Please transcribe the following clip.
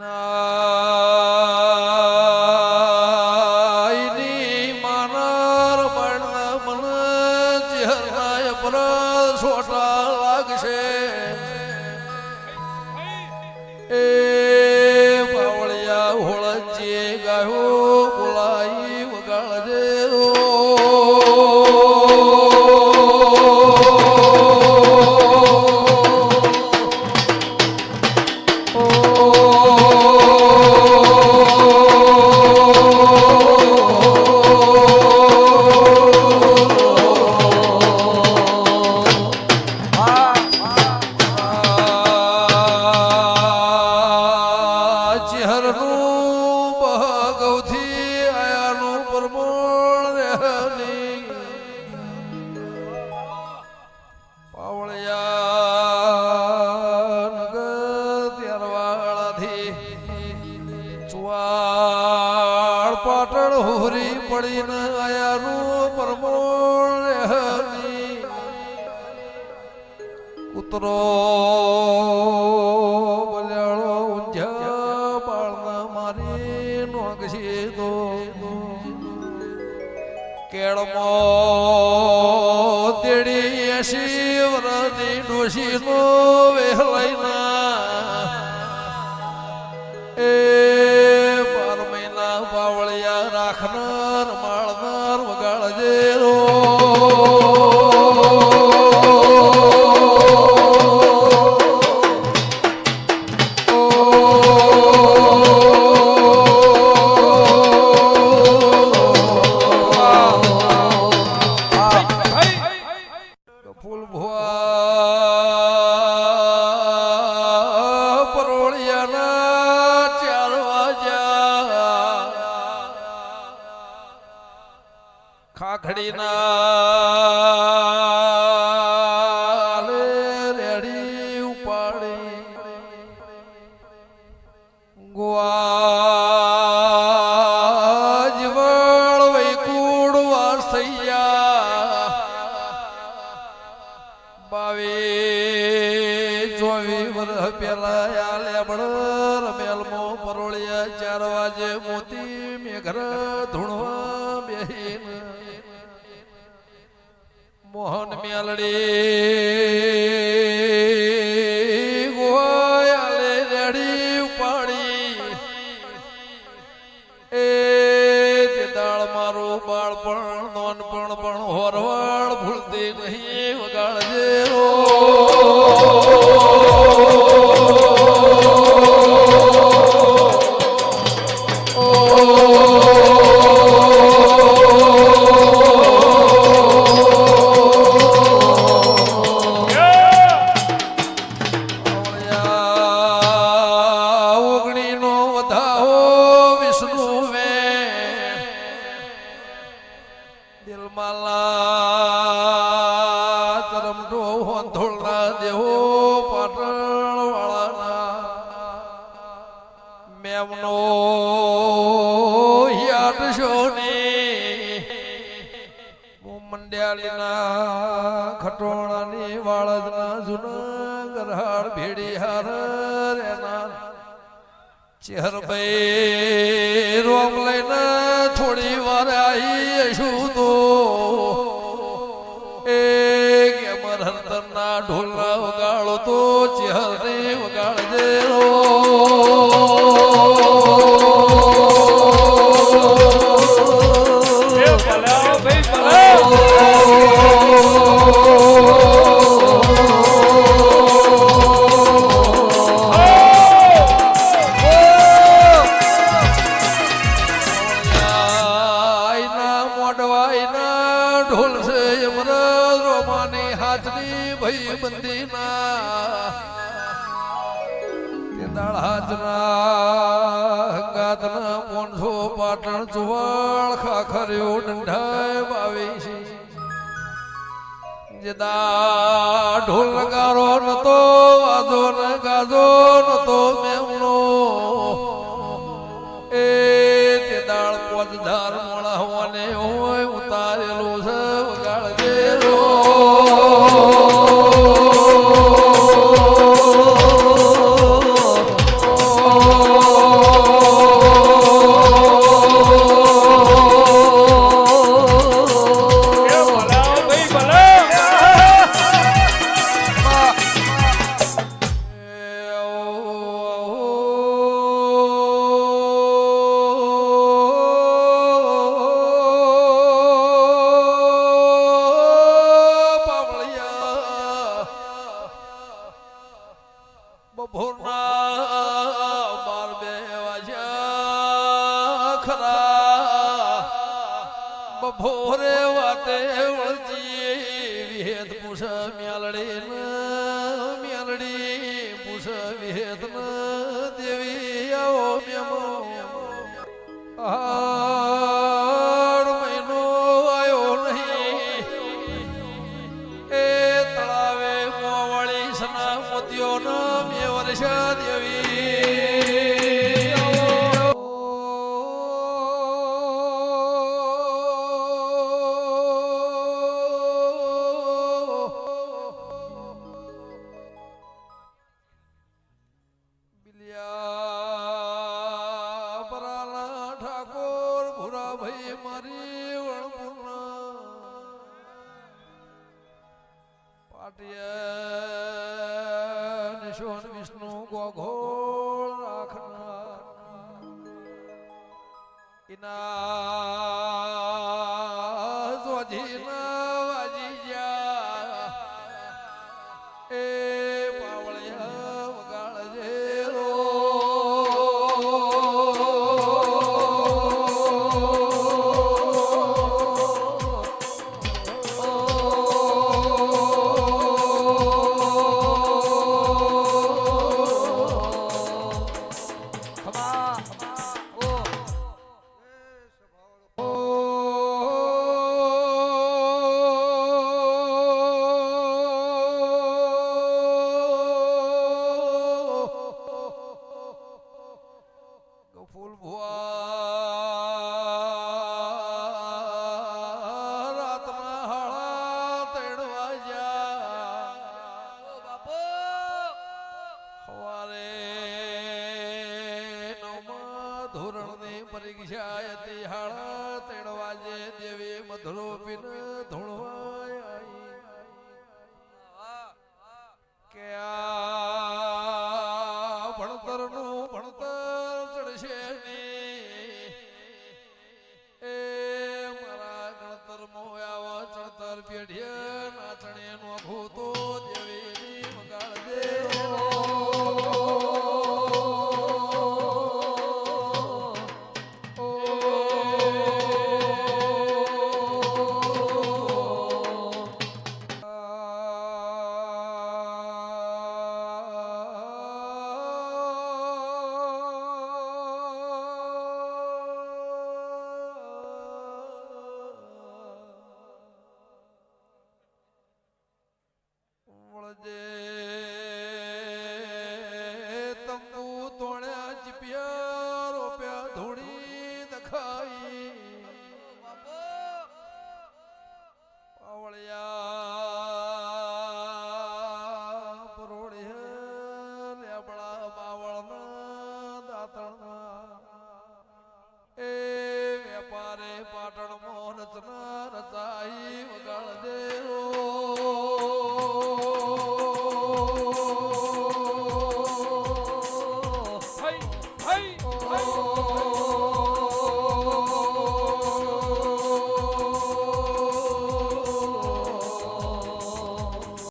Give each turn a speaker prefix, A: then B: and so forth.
A: No. પડીને આયાનું રહેલી. કૂતરો બલ્યાળો ઊંઝા બાળના મારી નોગશી દો કેળમો તેડી એસી વરદી ડોશીનો વહેલાઈના ખાખડીના રેડી ઉપાડી. ગુવાજ વળ વૈકુળ વાસૈયા બાવી ચોવી વર્ષ પેલા આલે બળ રમેલમો પરોળિયા ચાર વાજે મોતી મેઘર ધૂણવા. મેલડી ગોયાલે રેડી ઉપાડી. એ તે દાળ મારો બાળપણ, નોનપણ પણ હોરવાળ ભૂલતી નહીં, વગાડજે રો દિલમાલા ચરમડો હોંધોળના દેવો પાટણ વાળાના મેમનો યાદ શોની મંડ્યાલીના ખટોણાની વાળજના જૂના ગરહાડ ભેડી હાર રેના ચેહરભાઈ રોમ લઈને થોડી વાર આવી શું ઢોલના વગાડો તો ચેહરને વગાડજે ચુવળ ખાખર્યો ડંઢાય બાવી છે. જે દા ઢોલ નગારો નતો વાજો ન ગાજો નતો. બાર બે વાજ્યા ખરા બભોરે વાતે વળજી વિહેત પૂછ મ્યાલડી મ્યાલડી પૂછ વિહેત દેવી આવો મ્યમો આ પાટિયા નિશોન વિષ્ણુ ગોઘોળ રાખનાર. ઇના Come on.